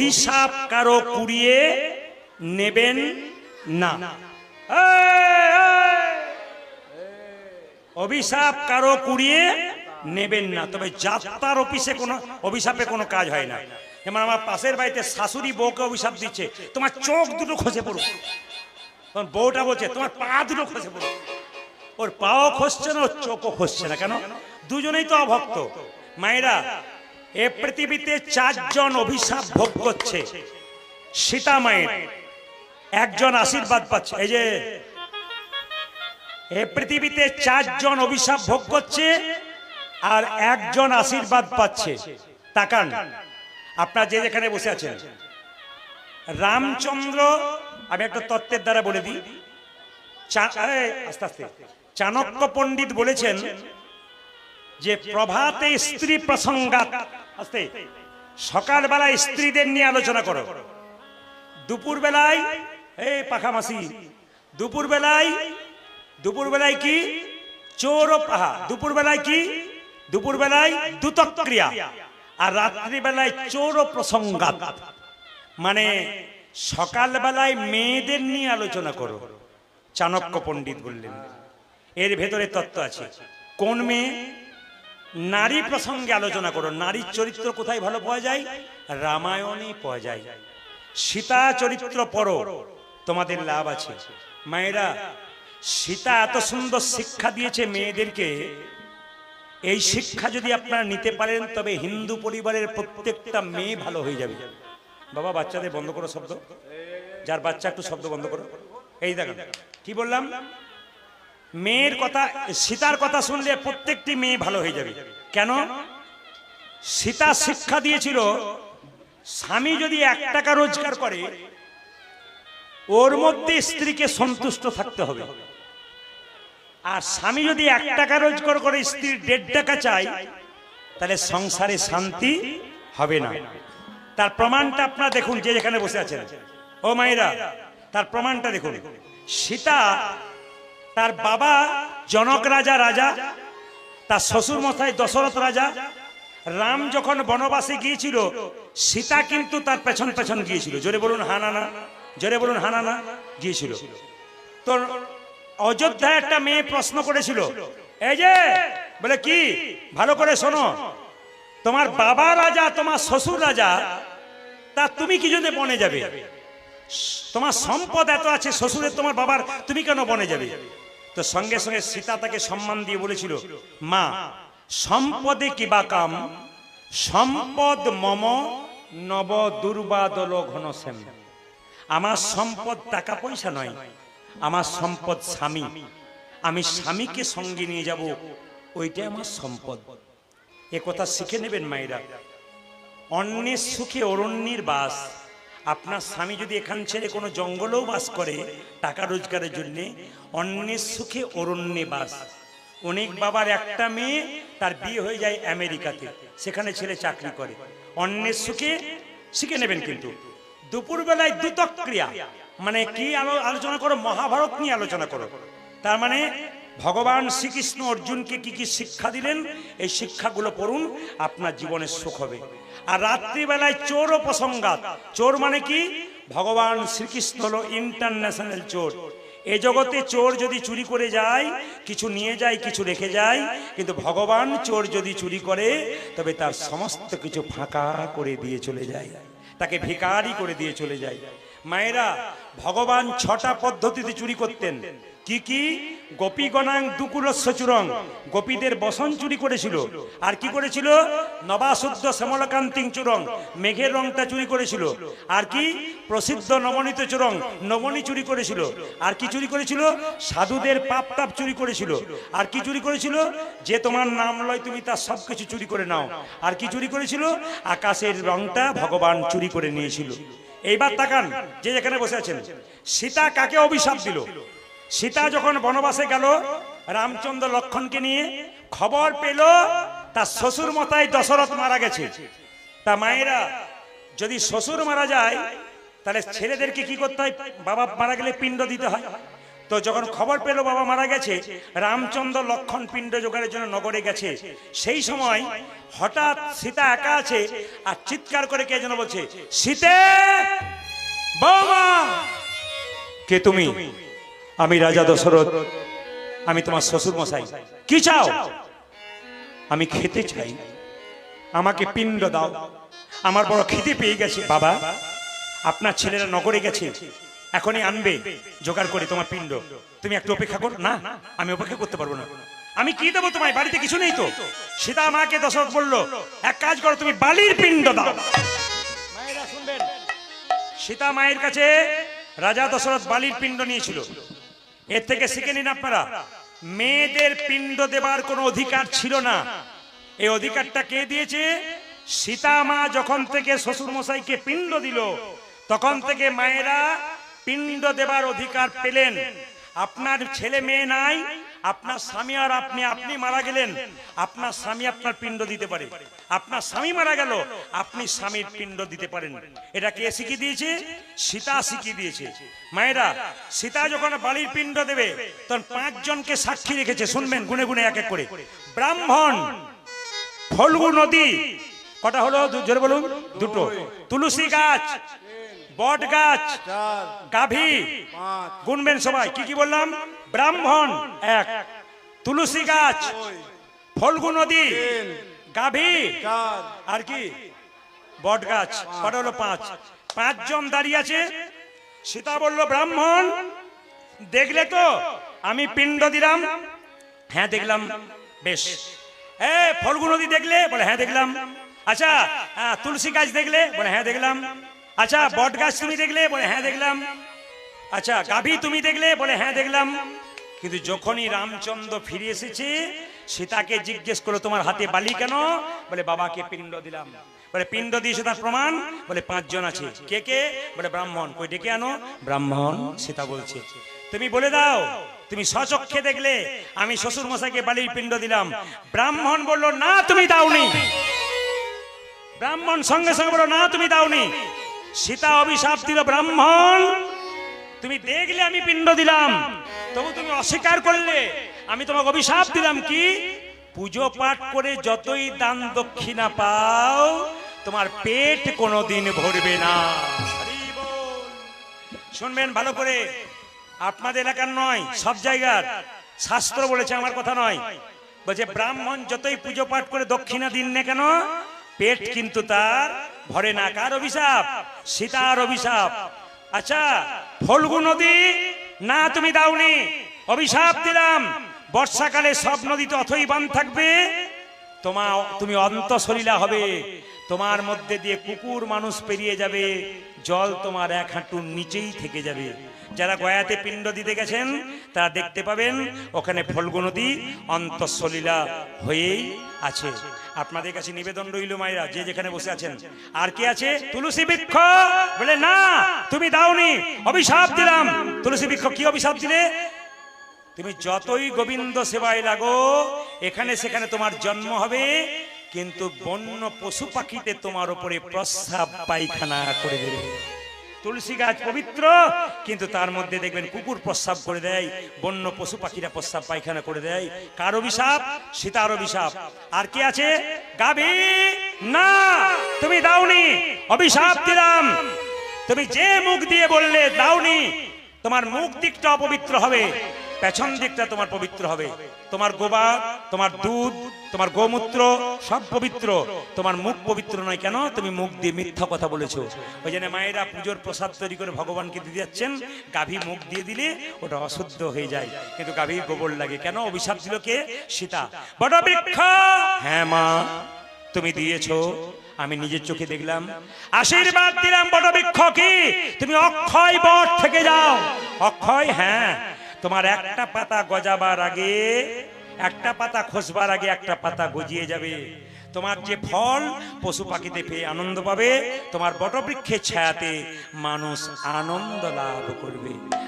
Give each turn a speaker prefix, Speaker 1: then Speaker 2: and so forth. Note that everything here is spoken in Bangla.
Speaker 1: অভিশাপ কারও কুড়িয়ে নেবেন না! অভিশাপ কারও কুড়িয়ে নেবেন না। তবে যাত্রার অফিসে কোনো অভিশাপে কোনো কাজ হয় না। যেমন আমার পাশের বাড়িতে শাশুড়ি বউকে অভিশাপ দিচ্ছে, তোমার চোখ দুটো খসে পড়ুক। তখন বউটা বলছে, তোমার পা দুটো খসে পড়ুক। ওর পাও খসছে না, ওর চোখও খসছে না। কেন? দুজনেই তো অভক্ত। মায়েরা এ পৃথিবীতে চারজন অভিশাপ ভোগ করছে। সীতা মায়ের একজন আশীর্বাদ পাচ্ছে। এই যে, এ পৃথিবীতে চারজন অভিশাপ ভোগ করছে আর একজন আশীর্বাদ পাচ্ছে। তাকান। আপনার যে যেখানে বসে আছেন। রামচন্দ্র, আমি একটা তত্ত্বের দ্বারা বলে দিই। আস্তে আস্তে। চাণক্য পণ্ডিত বলেছেন যে প্রভাতে স্ত্রী প্রসঙ্গাত। আস্তে। সকালবেলা স্ত্রীদের নিয়ে আলোচনা করো। দুপুর বেলায় এই পাখামাসি। দুপুর বেলায় দুপুর বেলায় কি? চোর ও পাহা। দুপুর বেলায় কি? দুপুর বেলায় দুতক্রিয়া আর রাত্রি বেলায় চোর ও প্রসঙ্গাত। মানে সকাল বেলায় মেয়েদের নিয়ে আলোচনা করো। চাণক্য পণ্ডিত বললেন। এর ভেতরে তত্ত্ব আছে। কোন মেয়ে? নারী প্রসঙ্গে আলোচনা করো নারীর চরিত্র কোথায় ভালো পাওয়া যায়? রামায়ণে পাওয়া যায়। সীতা চরিত্র পড়ো, তোমাদের লাভ আছে। মায়েরা, সীতা এত সুন্দর শিক্ষা দিয়েছে মেয়েদেরকে। এই শিক্ষা যদি আপনারা নিতে পারেন, তবে হিন্দু পরিবারের প্রত্যেকটা মেয়ে ভালো হয়ে যাবে। বাবা, বাচ্চাদের বন্ধ করো শব্দ। যার বাচ্চা একটু শব্দ বন্ধ করো। এই দেখেন কি বললাম? মেয়ের কথা, সীতার কথা শুনলে প্রত্যেকটি মেয়ে ভালো হয়ে যাবে। কেন? সীতা শিক্ষা দিয়েছিল, স্বামী যদি এক টাকা রোজগার করে, ওর মধ্যে স্ত্রীকে সন্তুষ্ট থাকতে হবে। আর স্বামী যদি এক টাকা রোজগার করে, স্ত্রীর দেড় টাকা চাই তাহলে সংসারে শান্তি হবে না। তার প্রমাণটা আপনারা দেখুন, যে যেখানে বসে আছেন। ও মায়েরা, তার প্রমাণটা দেখুন। সীতা তার বাবা জনক রাজা রাজা। তার শ্বশুর মশাই দশরথ রাজা। রাম যখন বনবাসে গিয়েছিল, সীতা কিন্তু তার পেছন পেছন গিয়েছিল। জোরে বলুন হানানা জোরে বলুন হানানা গিয়েছিল। তো অযোধ্যায় একটা মেয়ে প্রশ্ন করেছিল, এই যে, বলে কি? ভালো করে শোনো। তোমার বাবা রাজা, তোমার শ্বশুর রাজা, তা তুমি কি জন্য বনে যাবে? তোমার সম্পদ এত আছে, শ্বশুরের তোমার বাবার, তুমি কেন বনে যাবে? তো সঙ্গে সঙ্গে সীতা তাকে সম্মান দিয়ে বলেছিল, মা, সম্পদে কিবা কাম? সম্পদ মম, নব দুর্বাদল ঘনশ্যাম আমার সম্পদ টাকা পয়সা নয়, আমার সম্পদ স্বামী। আমি স্বামীকে সঙ্গে নিয়ে যাব, ওইটাই আমার সম্পদ। এ কথা শিখে নেবেন মায়েরা। অন্যের সুখে অরণ্যের বাস। আপনার স্বামী যদি এখান ছেড়ে কোনো জঙ্গলেও বাস করে টাকা রোজগারের জন্য, অন্যের সুখে অরণ্যে বাস। অনেক বাবার একটা মেয়ে, তার বিয়ে হয়ে যায় আমেরিকাতে। সেখানে ছেলে চাকরি করে। অন্যের সুখে শিখে নেবেন কিন্তু। দুপুরবেলায় দুতক্রিয়া মানে কি আলোচনা করো? মহাভারত নিয়ে আলোচনা করো। তার মানে ভগবান শ্রীকৃষ্ণ অর্জুনকে কি কি শিক্ষা দিলেন? এই শিক্ষাগুলো পড়ুন, আপনার জীবনের সুখ হবে। আর রাত্রিবেলায় চোর প্রসঙ্গাত। চোর মানে কি? ভগবান শ্রীকৃষ্ণ হলো ইন্টারন্যাশনাল চোর। এ জগতে চোর যদি চুরি করে যায়, কিছু নিয়ে যায়, কিছু রেখে যায়, কিন্তু ভগবান চোর যদি চুরি করে, তবে তার সমস্ত কিছু ফাঁকা করে দিয়ে চলে যায়। তাকে ভিকারি করে দিয়ে চলে যায়। মায়েরা, ভগবান ছটা পদ্ধতিতে চুরি করতেন। কি কি? গোপী গণাং দুকুলস্য চুরং। গোপীদের বসন চুরি করেছিল। আর কি করেছিল? নবাশুদ্ধ শ্যামলকান্তিং চুরং। মেঘের রংটা চুরি করেছিল। আর কি? প্রসিদ্ধ নবনীত চুরং। নবনী চুরি করেছিল। আর কি চুরি করেছিল? সাধুদের পাপ তাপ চুরি করেছিল। আর কি চুরি করেছিল? যে তোমার নাম লয় তুমি তার সব কিছু চুরি করে নাও। আর কি চুরি করেছিল? আকাশের রংটা ভগবান চুরি করে নিয়েছিল। এইবার তাকান, যে যেখানে বসে আছেন। সীতা কাকে অভিশাপ দিল? সীতা যখন বনবাসে গেল, রামচন্দ্র লক্ষণকে নিয়ে খবর পেল, তার শ্বশুর মতাই দশরথ মারা গেছে। তা মায়েরা, যদি শ্বশুর মারা যায়, তাহলে ছেলেদেরকে কি করতে হয়? বাবা মারা গেলে পিণ্ড দিতে হয়। তো যখন খবর পেল বাবা মারা গেছে, রামচন্দ্র লক্ষণ পিণ্ড জোগাড়ের জন্য নগরে গেছে। সেই সময় হঠাৎ সীতা একা আছে আর চিৎকার করে কে যেন বলছে, সীতে বাবা কে তুমি? আমি রাজা দশরথ, আমি তোমার শ্বশুর মশাই। কি চাও? আমি খেতে চাই। আমাকে পিণ্ড দাও। আমার বড় খিদে পেয়ে গেছে। বাবা, আপনার ছেলেরা নগরে গেছে। এখনই আনবে, জোগাড় করে তোমার পিণ্ড। তুমি একটু অপেক্ষা করো। না, আমি অপেক্ষা করতে পারব না। আমি কি দেবো তোমায়? বাড়িতে কিছু নেই তো। সীতা মাকে দশরথ বলল, এক কাজ করো, তুমি বালির পিণ্ড দাও। সীতা মায়ের কাছে রাজা দশরথ বালির পিণ্ড নিয়েছিল। এর থেকে শিখে নিন আপনারা। মেয়েদের পিণ্ড দেবার কোনো অধিকার ছিল না। এই অধিকারটা কে দিয়েছে? সীতা মা যখন থেকে শ্বশুর মশাইকে পিণ্ড দিল তখন থেকে মায়েরা পিণ্ড দেবার অধিকার পেলেন। আপনার ছেলে মেয়ে নাই আপনার স্বামী আর আপনি আপনি মারা গেলেন। আপনার স্বামী আপনার পিণ্ড দিতে পারে। আপনার স্বামী মারা গেল, আপনি স্বামীর পিণ্ড দিতে পারেন। এটা কে শিখিয়ে দিয়েছে? সীতা শিখিয়ে দিয়েছে। মায়েরা, সীতা যখন বালির পিণ্ড দেবে, তখন পাঁচজনকে সাক্ষী রেখেছে। শুনবেন গুনে গুনে এক এক করে। ব্রাহ্মণ, ফলগু নদী, কটা হলো? জোরে বলুন। দুটো। তুলসী গাছ বট গাছ, গাভী। গুনবেন সবাই, কি কি বললাম? ব্রাহ্মণ, এক। তুলসী গাছ, ফলগু নদী, গাভী। আর কি? বট গাছ হলো? পাঁচ। পাঁচজন দাঁড়িয়ে আছে। সীতা বলল, ব্রাহ্মণ, দেখলে তো, আমি পিণ্ড দিলাম। হ্যাঁ দেখলাম। বেশ। এ, ফলগু নদী দেখলে? বলে হ্যাঁ দেখলাম। আচ্ছা তুলসী গাছ দেখলে? বলে হ্যাঁ দেখলাম। আচ্ছা বট গাছ তুমি দেখলে? বলে হ্যাঁ দেখলাম। আচ্ছা গাভী তুমি দেখলে? বলে হ্যাঁ দেখলাম। কিন্তু যখনই রামচন্দ্র ফিরে এসেছে সীতাকে জিজ্ঞেস করল, তোমার হাতে বালি কেন? বলে, বাবাকে পিণ্ড দিলাম। বলে, পিণ্ড দিয়েছে তার প্রমাণ? বলে, পাঁচজন আছে। কে কে? বলে, ব্রাহ্মণ। কই ডেকে আনো? ব্রাহ্মণ? সীতা বলছে। তুমি বলে দাও, তুমি সচক্ষে দেখলে, আমি শ্বশুর মশাইকে বালির পিণ্ড দিলাম। ব্রাহ্মণ বলল, না, তুমি দাওনি। ব্রাহ্মণ সঙ্গে সঙ্গে বলল, না, তুমি দাওনি। সীতা অভিশাপ দিল ব্রাহ্মণ। তুমি দেখলে আমি পিণ্ড দিলাম। তবু তুমি অস্বীকার করলে। আমি তোমাকে অভিশাপ দিলাম কি? পুজো পাঠ করে যতই দান দক্ষিণা পাও, তোমার পেট কোনোদিন ভরবে না। শুনবেন ভালো করে। আপনাদের এলাকার নয়, সব জায়গার। শাস্ত্র বলেছে, আমার কথা নয়। বলছে, ব্রাহ্মণ যতই পুজো পাঠ করে দক্ষিণা দিন না কেন, পেট কিন্তু তার ভরে না, কার অভিশাপ? সীতার অভিশাপ। আচ্ছা ফলগু নদী? না, তুমি দাওনি। অভিশাপ দিলাম। বর্ষাকালে সব নদীতে অথই বান থাকবে। তোমা, তুমি অন্তঃসলীলা হবে। তোমার মধ্যে দিয়ে কুকুর, মানুষ পেরিয়ে যাবে। জল তোমার এক হাঁটুর নিচেই থেকে যাবে। যারা গয়াতে পিণ্ড দিতে গেছেন, তারা দেখতে পাবেন ওখানে ফল্গু নদী অন্তঃসলীলা হয়েই আছে। আপনাদের কাছে নিবেদন রইল মায়েরা, যে যেখানে বসে আছেন। আর কি আছে? তুলসী বৃক্ষ! বলে, না, তুমি দাওনি, অভিশাপ দিলাম। তুলসী বৃক্ষ, কি অভিশাপ দিলে? তুমি যতই গোবিন্দ সেবায় লাগো, এখানে সেখানে তোমার জন্ম হবে, কিন্তু বন্য পশু পাখিতে তোমার উপরে প্রস্রাব পায়খানা করে দেবে। তুলসী গাছ পবিত্র, কিন্তু তার মধ্যে দেখবেন কুকুর প্রস্রাব করে দেয়, বন্য পশু পাখিরা প্রস্রাব পায়খানা করে দেয়। কার অভিশাপ? সীতার অভিশাপ। আর কি আছে? গাভী? না, তুমি দাওনি। অভিশাপ দিলাম। তুমি যে মুখ দিয়ে বললে, দাওনি, তোমার মুখ দিকটা অপবিত্র হবে। পেছন দিকটা তোমার পবিত্র হবে। তোমার গোবা, তোমার দুধ, তোমার গোমূত্র, সব পবিত্র। তোমার মুখ পবিত্র নয় কেন? তুমি মুখ দিয়ে মিথ্যা কথা বলেছ। ওই জন্য মায়েরা পুজোর প্রসাদ তৈরি করে ভগবানকে দিয়ে যাচ্ছেন। গাভী মুখ দিয়ে দিলে ওটা অশুদ্ধ হয়ে যায়। কিন্তু গাভীর গোবর লাগে কেন? অভিশাপ ছিল কে? সীতা। বড় বৃক্ষ হ্যাঁ মা, তুমি দিয়েছ। আমি নিজের চোখে দেখলাম। আশীর্বাদ দিলাম বড় বৃক্ষ কি তুমি অক্ষয় বট থেকে যাও। অক্ষয়? হ্যাঁ। তোমার একটা পাতা গজাবার আগে, একটা পাতা খসবার আগে একটা পাতা গজিয়ে যাবে। তোমার যে ফল পশু পাখিতে পেয়ে আনন্দ পাবে, তোমার বটবৃক্ষের ছায়াতে মানুষ আনন্দ লাভ করবে।